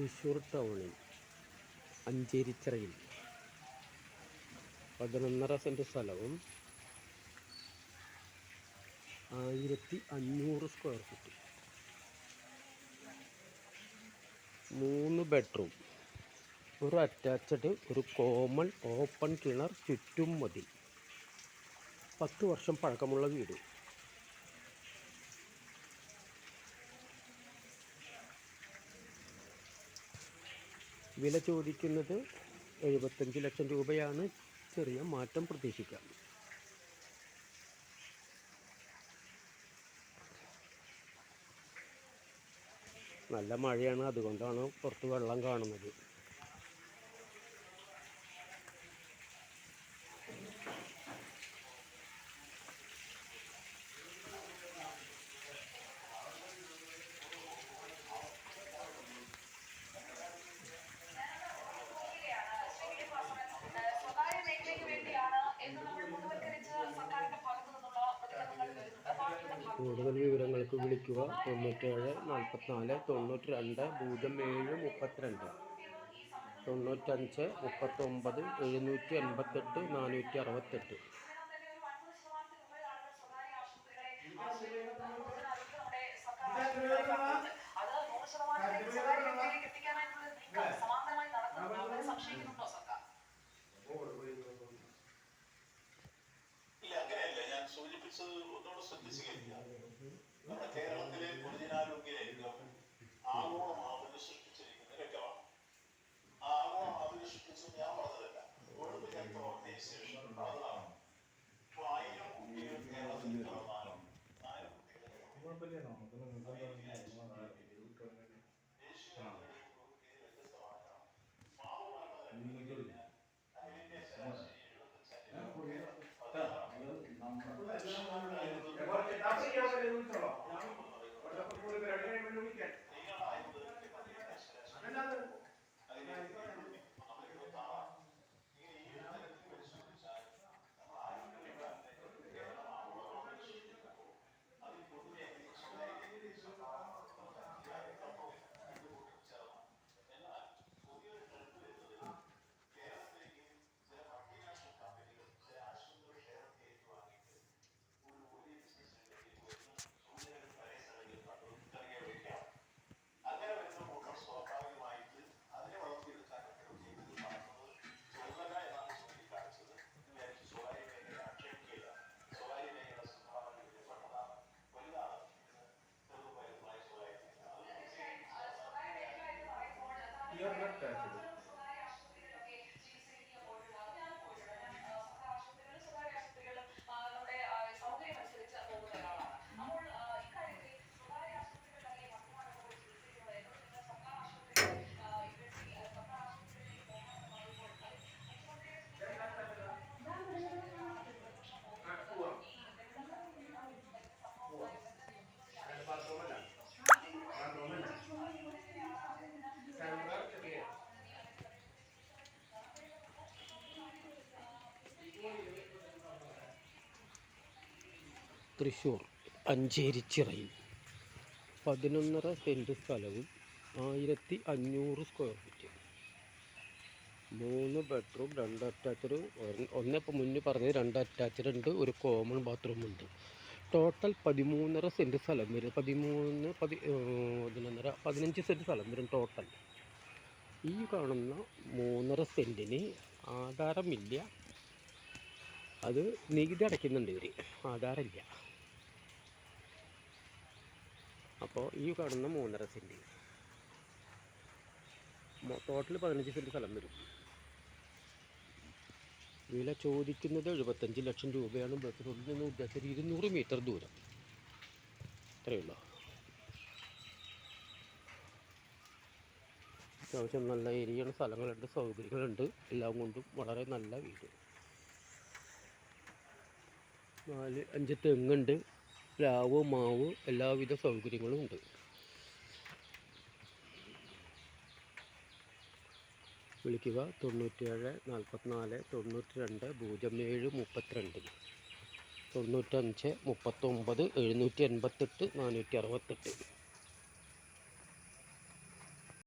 തൃശ്ശൂർ ടൗണിൽ അഞ്ചേരിച്ചിറയിൽ പതിനൊന്നര സെന്റ് സ്ഥലവും ആയിരത്തി അഞ്ഞൂറ് സ്ക്വയർ ഫീറ്റ് മൂന്ന് ബെഡ്റൂം ഒരു അറ്റാച്ച്ഡ് ഒരു കോമൺ ഓപ്പൺ കിണർ ചുറ്റും മതി. പത്ത് വർഷം പഴക്കമുള്ള വീട്. വില ചോദിക്കുന്നത് എഴുപത്തഞ്ച് ലക്ഷം രൂപയാണ്. ചെറിയ മാറ്റം പ്രതീക്ഷിക്കാം. നല്ല മഴയാണ്. അതുകൊണ്ടാണ് പുറത്ത് വെള്ളം കാണുന്നത്. കൂടുതൽ വിവരങ്ങൾക്ക് വിളിക്കുക. തൊണ്ണൂറ്റേഴ് നാൽപ്പത്തിനാല് തൊണ്ണൂറ്റി രണ്ട് പൂജ്യം ഏഴ് മുപ്പത്തിരണ്ട്. തൊണ്ണൂറ്റഞ്ച് മുപ്പത്തൊമ്പത് എഴുന്നൂറ്റി എൺപത്തെട്ട് നാനൂറ്റി അറുപത്തെട്ട്. ഇല്ല അങ്ങനെയല്ല. ഞാൻ സൂചിപ്പിച്ചത് ഒന്നുകൂടെ ശ്രദ്ധിച്ചു കഴിഞ്ഞാൽ നമ്മുടെ കേരളത്തിലെ പൊതുജനാരോഗ്യ രംഗം ആഗോളം ആവുന്ന സൃഷ്ടിച്ചിരിക്കുന്ന രംഗമാണ് ആ. ആഗോളം ആവുന്ന സൃഷ്ടിച്ചത് ഞാൻ പറഞ്ഞതല്ല വേൾഡ് ഹെൽത്ത് ഓർഗനൈസേഷൻ പറഞ്ഞതാണ് ഇപ്പൊ ആയിരം കുട്ടികൾ കേരളത്തിൽ പിറന്നാലും ആയിരം കുട്ടികൾ সিংহাসনে উঠল your blood pressure. തൃശ്ശൂർ അഞ്ചേരിച്ചിറയിൽ പതിനൊന്നര സെന്റ് സ്ഥലവും ആയിരത്തി അഞ്ഞൂറ് സ്ക്വയർ ഫീറ്റ് മൂന്ന് ബെഡ്റൂം രണ്ട് അറ്റാച്ച്ഡ് ഒന്ന് ഇപ്പോൾ മുന്നേ പറഞ്ഞത് രണ്ട് അറ്റാച്ച്ഡ് ഉണ്ട് ഒരു കോമൺ ബാത്റൂം ഉണ്ട്. ടോട്ടൽ പതിമൂന്നര സെന്റ് സ്ഥലം വരും. പതിമൂന്ന് പതി പതിനൊന്നര പതിനഞ്ച് സെന്റ് സ്ഥലം വരും ടോട്ടൽ ഈ കാണുന്ന മൂന്നര സെന്റിന് ആധാരമില്ല. അത് നികുതി അടയ്ക്കുന്നുണ്ട് ഇവർ ആധാരമില്ല. അപ്പോൾ ഈ കാണുന്ന മൂന്നര സെന്റ് ടോട്ടൽ പതിനഞ്ച് സെന്റ് സ്ഥലം വരും. വില ചോദിക്കുന്നത് എഴുപത്തഞ്ച് ലക്ഷം രൂപയാണ്. ബസ് റോഡിൽ നിന്ന് ഉദ്ദേശിച്ചത് ഇരുന്നൂറ് മീറ്റർ ദൂരം. അത്രയേ ഉള്ളൂ. അത്യാവശ്യം നല്ല ഏരിയയാണ്. സ്ഥലങ്ങളുണ്ട് സൗകര്യങ്ങളുണ്ട്. എല്ലാം കൊണ്ടും വളരെ നല്ല വീട്. നാല് അഞ്ച് തെങ്ങുണ്ട്. പ്ലാവ് മാവ് എല്ലാവിധ സൗകര്യങ്ങളും ഉണ്ട് വിളിക്കുക തൊണ്ണൂറ്റേഴ് നാൽപ്പത്തിനാല് തൊണ്ണൂറ്റി രണ്ട് പൂജ്യം ഏഴ് മുപ്പത്തിരണ്ട് തൊണ്ണൂറ്റഞ്ച് മുപ്പത്തൊമ്പത് എഴുന്നൂറ്റി എൺപത്തെട്ട് നാനൂറ്റി അറുപത്തെട്ട്.